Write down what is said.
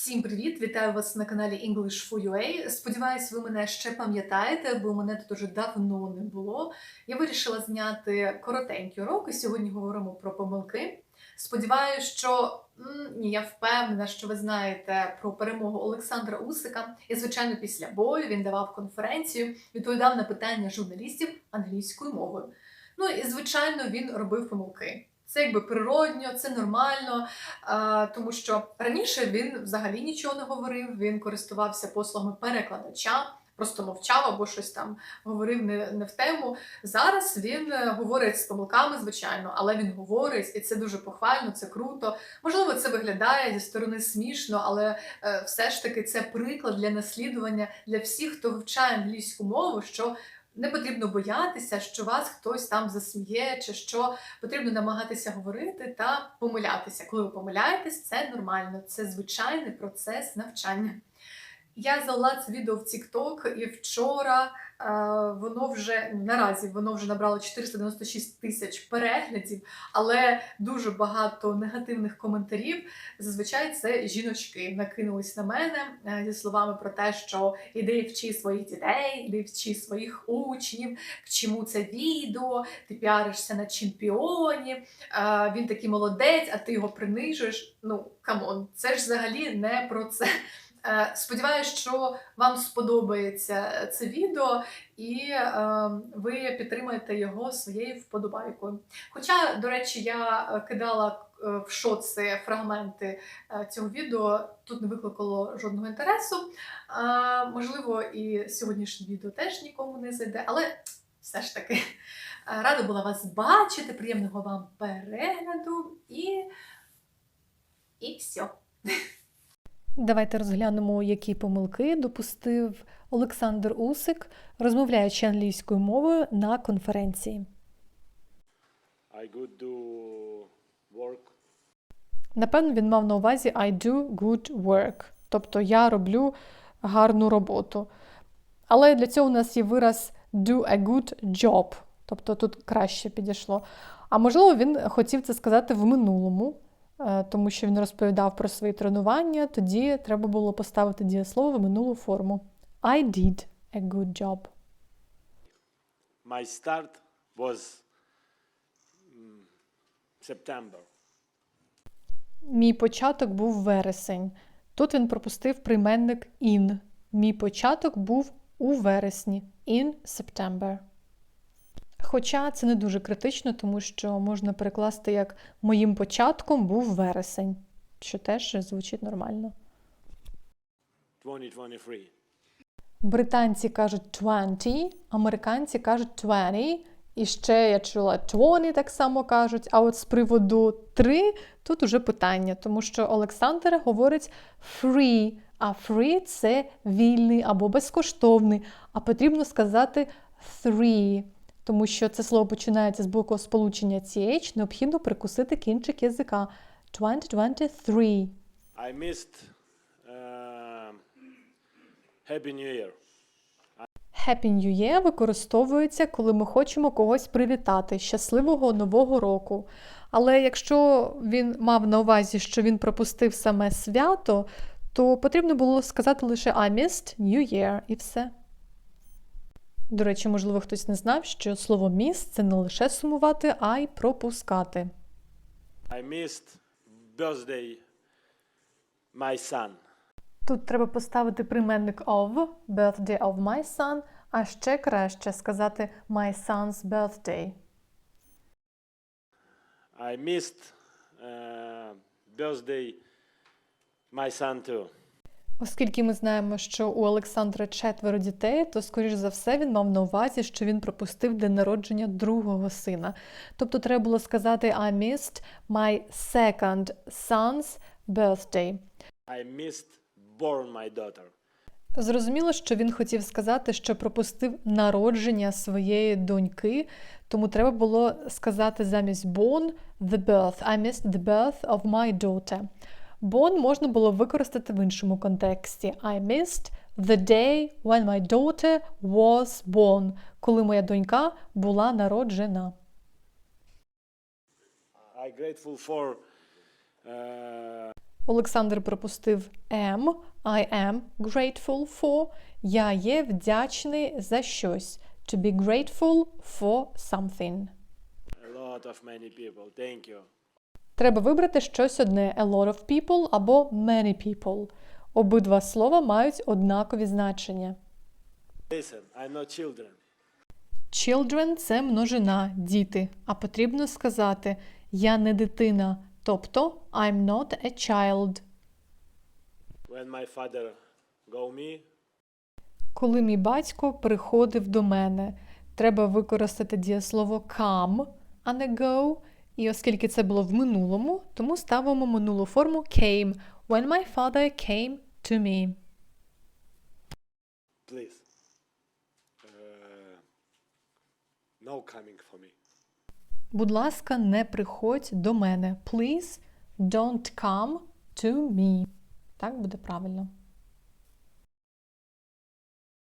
Всім привіт! Вітаю вас на каналі English for UA. Сподіваюсь, ви мене ще пам'ятаєте, бо мене тут уже давно не було. Я вирішила зняти коротенький урок, і сьогодні говоримо про помилки. Сподіваюсь, що ні, я впевнена, що ви знаєте про перемогу Олександра Усика. І, звичайно, після бою він давав конференцію, відповідав на питання журналістів англійською мовою. Ну і звичайно, він робив помилки. Це якби природньо, це нормально, тому що раніше він взагалі нічого не говорив. Він користувався послугами перекладача, просто мовчав або щось там говорив не, не в тему. Зараз він е, говорить з помилками, звичайно, але він говорить, і це дуже похвально, це круто. Можливо, це виглядає зі сторони смішно, але е, все ж таки це приклад для наслідування для всіх, хто вивчає англійську мову. що не потрібно боятися, що вас хтось там засміє, чи що потрібно намагатися говорити та помилятися. Коли ви помиляєтесь, це нормально, це звичайний процес навчання. Я залила це відео в TikTok і вчора воно вже наразі воно вже набрало 496 тисяч переглядів, але дуже багато негативних коментарів. Зазвичай це жіночки накинулись на мене е, зі словами про те, що іди вчи своїх дітей, іди вчи своїх учнів, к чому це відео, ти піаришся на чемпіоні, е, він такий молодець, а ти його принижуєш. Ну камон, це ж взагалі не про це. Е, Сподіваюсь, що вам сподобається це відео, і е, ви підтримаєте його своєю вподобайкою. Хоча, до речі, я е, кидала в шоци фрагменти цього відео, тут не викликало жодного інтересу. Можливо, і сьогоднішнє відео теж нікому не зайде, але все ж таки рада була вас бачити, приємного вам перегляду і, і все. Давайте розглянемо, які помилки допустив Олександр Усик, розмовляючи англійською мовою на конференції. I could do work. Напевно, він мав на увазі I do good work, тобто я роблю гарну роботу. Але для цього у нас є вираз do a good job, тобто тут краще підійшло. А можливо, він хотів це сказати в минулому, тому що він розповідав про свої тренування, тоді треба було поставити дієслово в минулу форму. I did a good job. My start was September. Мій початок був вересень. Тут він пропустив прийменник in. Мій початок був у вересні. In September. Хоча це не дуже критично, тому що можна перекласти як моїм початком був вересень, що теж звучить нормально. 2023. Британці кажуть 20, американці кажуть 20. І ще я чула 20 так само кажуть. А от з приводу 3 тут уже питання, тому що Олександр говорить free, а free це вільний або безкоштовний, а потрібно сказати three. Тому що це слово починається з букву сполучення CH, необхідно прикусити кінчик язика. 2023. I missed uh, Happy New Year. Happy New Year використовується, коли ми хочемо когось привітати щасливого нового року. Але якщо він мав на увазі, що він пропустив саме свято, то потрібно було сказати лише I missed New Year і все. До речі, можливо, хтось не знав, що слово miss – це не лише сумувати, а й пропускати. I missed birthday my son. Тут треба поставити прийменник of, birthday of my son, а ще краще сказати my son's birthday. I missed uh, birthday my son too. Оскільки ми знаємо, що у Олександра четверо дітей, то, скоріш за все, він мав на увазі, що він пропустив день народження другого сина. Тобто треба було сказати I missed my second son's birthday. I missed born my daughter. Зрозуміло, що він хотів сказати, що пропустив народження своєї доньки, тому треба було сказати замість born the birth. I missed the birth of my daughter. Born можна було використати в іншому контексті. I missed the day when my daughter was born, коли моя донька була народжена. I grateful for uh, Олександр пропустив am. I am grateful for. Я є вдячний за щось. To be grateful for something. A lot of many people. Thank you. Треба вибрати щось одне a lot of people або many people. Обидва слова мають однакові значення. Listen, I know children. Children – це множина, діти. А потрібно сказати я не дитина, тобто I'm not a child. When my father go me, Коли мій батько приходив до мене, треба використати дієслово come, а не go. І оскільки це було в минулому, тому ставимо минулу форму came. When my father came to me. please. Uh, no coming for me. Будь ласка, не приходь до мене. Please don't come to me. Так буде правильно.